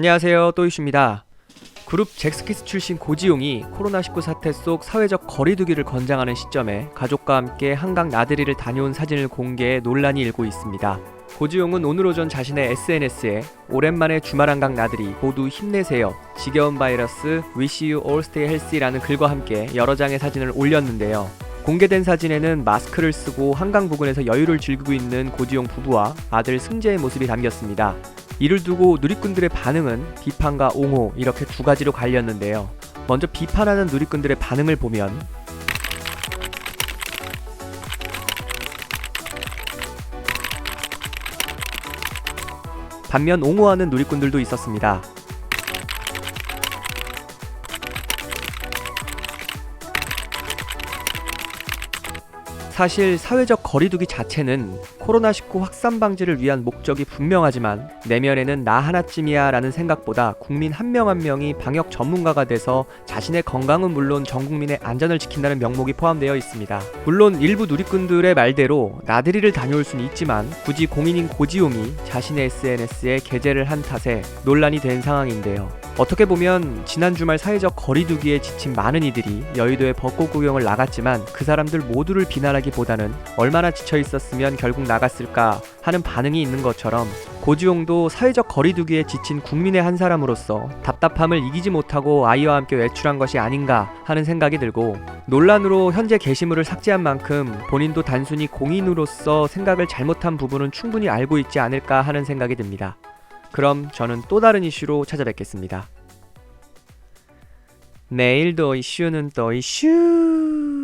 안녕하세요. 또이슈입니다. 그룹 잭스키스 출신 고지용이 코로나19 사태 속 사회적 거리두기를 권장하는 시점에 가족과 함께 한강 나들이를 다녀온 사진을 공개해 논란이 일고 있습니다. 고지용은 오늘 오전 자신의 SNS에 오랜만에 주말 한강 나들이 모두 힘내세요. 지겨운 바이러스 Wish you all stay healthy라는 글과 함께 여러 장의 사진을 올렸는데요. 공개된 사진에는 마스크를 쓰고 한강 부근에서 여유를 즐기고 있는 고지용 부부와 아들 승재의 모습이 담겼습니다. 이를 두고 누리꾼들의 반응은 비판과 옹호 이렇게 두 가지로 갈렸는데요. 먼저 비판하는 누리꾼들의 반응을 보면 반면 옹호하는 누리꾼들도 있었습니다. 사실 사회적 거리두기 자체는 코로나19 확산 방지를 위한 목적이 분명하지만 내면에는 나 하나쯤이야 라는 생각보다 국민 한 명 한 명이 방역 전문가가 돼서 자신의 건강은 물론 전 국민의 안전을 지킨다는 명목이 포함되어 있습니다. 물론 일부 누리꾼들의 말대로 나들이를 다녀올 수는 있지만 굳이 공인인 고지용이 자신의 SNS에 게재를 한 탓에 논란이 된 상황인데요. 어떻게 보면 지난 주말 사회적 거리두기에 지친 많은 이들이 여의도에 벚꽃 구경을 나갔지만 그 사람들 모두를 비난하기보다는 얼마나 지쳐 있었으면 결국 나갔을까 하는 반응이 있는 것처럼 고지용도 사회적 거리두기에 지친 국민의 한 사람으로서 답답함을 이기지 못하고 아이와 함께 외출한 것이 아닌가 하는 생각이 들고 논란으로 현재 게시물을 삭제한 만큼 본인도 단순히 공인으로서 생각을 잘못한 부분은 충분히 알고 있지 않을까 하는 생각이 듭니다. 그럼 저는 또 다른 이슈로 찾아뵙겠습니다. 내일도 이슈는 또 이슈.